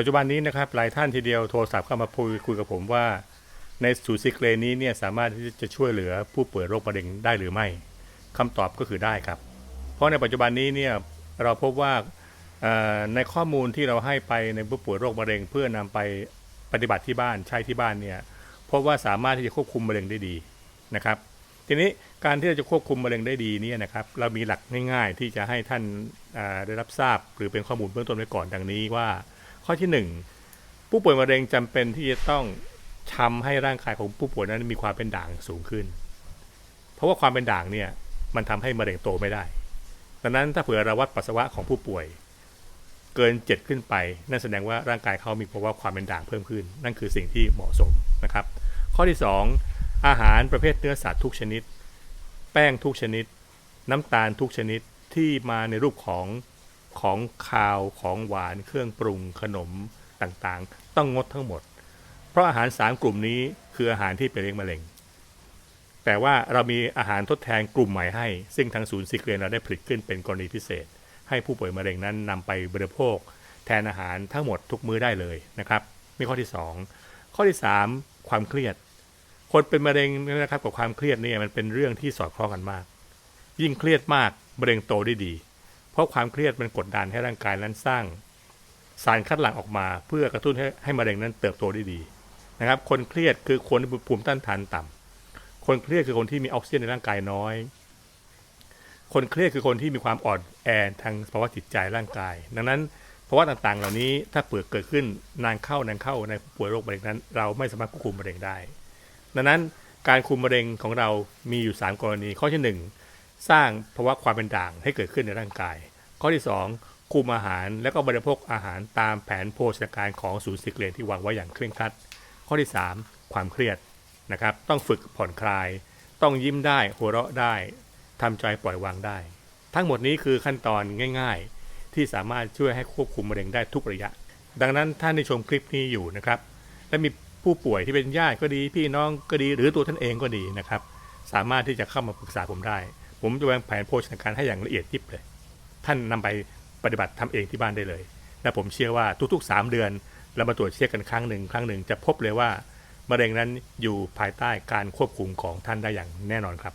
ปัจจุบันนี้นะครับหลายท่านทีเดียวโทรศัพท์เข้ามาพูดคุยกับผมว่า ในศูนย์ซิกเลนนี้เนี่ยสามารถที่จะช่วยเหลือผู้ป่วยโรคมะเร็งได้หรือไม่คำตอบก็คือได้ครับ เพราะในปัจจุบันนี้เนี่ยเราพบว่าในข้อมูลที่เราให้ไปในผู้ป่วยโรคมะเร็ง เพื่อนำไปปฏิบัติที่บ้านใช้ที่บ้านเนี่ยพบว่าสามารถที่จะควบคุมมะเร็งได้ดีนะครับ ทีนี้การที่เราจะควบคุมมะเร็งได้ดีนี่นะครับ เรามีหลักง่าย ๆ ที่จะให้ท่านได้รับทราบ หรือเป็นข้อมูลเบื้องต้นไว้ก่อนดังนี้ว่า ข้อที่หนึ่งผู้ป่วยมะเร็งจำเป็นที่จะต้องทำให้ร่างกายของผู้ป่วยนั้นมีความเป็นด่างสูงขึ้น เพราะว่าความเป็นด่างเนี่ยมันทำให้มะเร็งโตไม่ได้ ดังนั้นถ้าเผื่อเราวัดปัสสาวะของผู้ป่วย เกินเจ็ดขึ้นไป นั่นแสดงว่าร่างกายเขามีภาวะความเป็นด่างเพิ่มขึ้น นั่นคือสิ่งที่เหมาะสมนะครับ ข้อที่สองอาหารประเภทเนื้อสัตว์ทุกชนิด แป้งทุกชนิด น้ำตาลทุกชนิดที่มาในรูปของ ของคาวของหวานเครื่องปรุงขนมต่างๆ ต้องงดทั้งหมด เพราะอาหารสามกลุ่มนี้คืออาหารที่เป็นเลี้ยงมะเร็ง แต่ว่าเรามีอาหารทดแทนกลุ่มใหม่ให้ ซึ่งทางศูนย์ซิกเรนเราได้ผลิตขึ้นเป็นกรณีพิเศษ ให้ผู้ป่วยมะเร็งนั้นนำไปบริโภค แทนอาหารทั้งหมดทุกมื้อได้เลยนะครับนี่ข้อที่สองข้อที่สามความเครียด คนเป็นมะเร็งนะครับกับความเครียดเนี่ยมันเป็นเรื่องที่สอดคล้องกันมาก ยิ่งเครียดมากมะเร็งโตได้ดี ราะความเครียดมันกดดันให้ร่างกายนั้นสร้าง สารคัดหลั่งออกมา เพื่อกระตุ้นให้ให้มะเร็งนั้นเติบโตได้ดีนะครับ คนเครียดคือคนที่ภูมิต้านทานต่ำคนเครียดคือคนที่มีออกซิเจนในร่างกายน้อย คนเครียดคือคนที่มีความอ่อนแอทางภาวะจิตใจร่างกาย ดังนั้นภาวะต่างๆ เหล่านี้ถ้าเปิดเกิดขึ้นนานเข้านานเข้าในผู้ป่วยโรคมะเร็งนั้น เราไม่สามารถควบคุมมะเร็งได้ ดังนั้นการคุมมะเร็งของเรามีอยู่ 3 กรณี ข้อที่ 1 สร้างภาวะความเป็นด่างให้เกิดขึ้นในร่างกาย ข้อที่ 2 คุมอาหารและก็บริโภคอาหารตามแผนโภชนาการของศูนย์สิกเลนที่วางไว้อย่างเคร่งครัด ข้อที่ 3 ความเครียดนะครับ ต้องฝึกผ่อนคลาย ต้องยิ้มได้หัวเราะได้ทำใจปล่อยวางได้ ทั้งหมดนี้คือขั้นตอนง่าย ๆ ที่สามารถช่วยให้ควบคุมมะเร็งได้ทุกระยะ ดังนั้นท่านที่ชมคลิปนี้อยู่นะครับ และมีผู้ป่วยที่เป็นญาติก็ดี พี่น้องก็ดี หรือตัวท่านเองก็ดีนะครับ สามารถที่จะเข้ามาปรึกษาผมได้ ผมจะวางแผนโภชนาการให้อย่างละเอียดยิบเลย ท่านนำไปปฏิบัติทำเองที่บ้านได้เลย และผมเชื่อว่าทุกๆ 3 เดือน เรามาตรวจเช็คกันครั้งหนึ่งครั้งหนึ่งจะพบเลยว่ามะเร็งนั้นอยู่ภายใต้การควบคุมของท่านได้อย่างแน่นอนครับ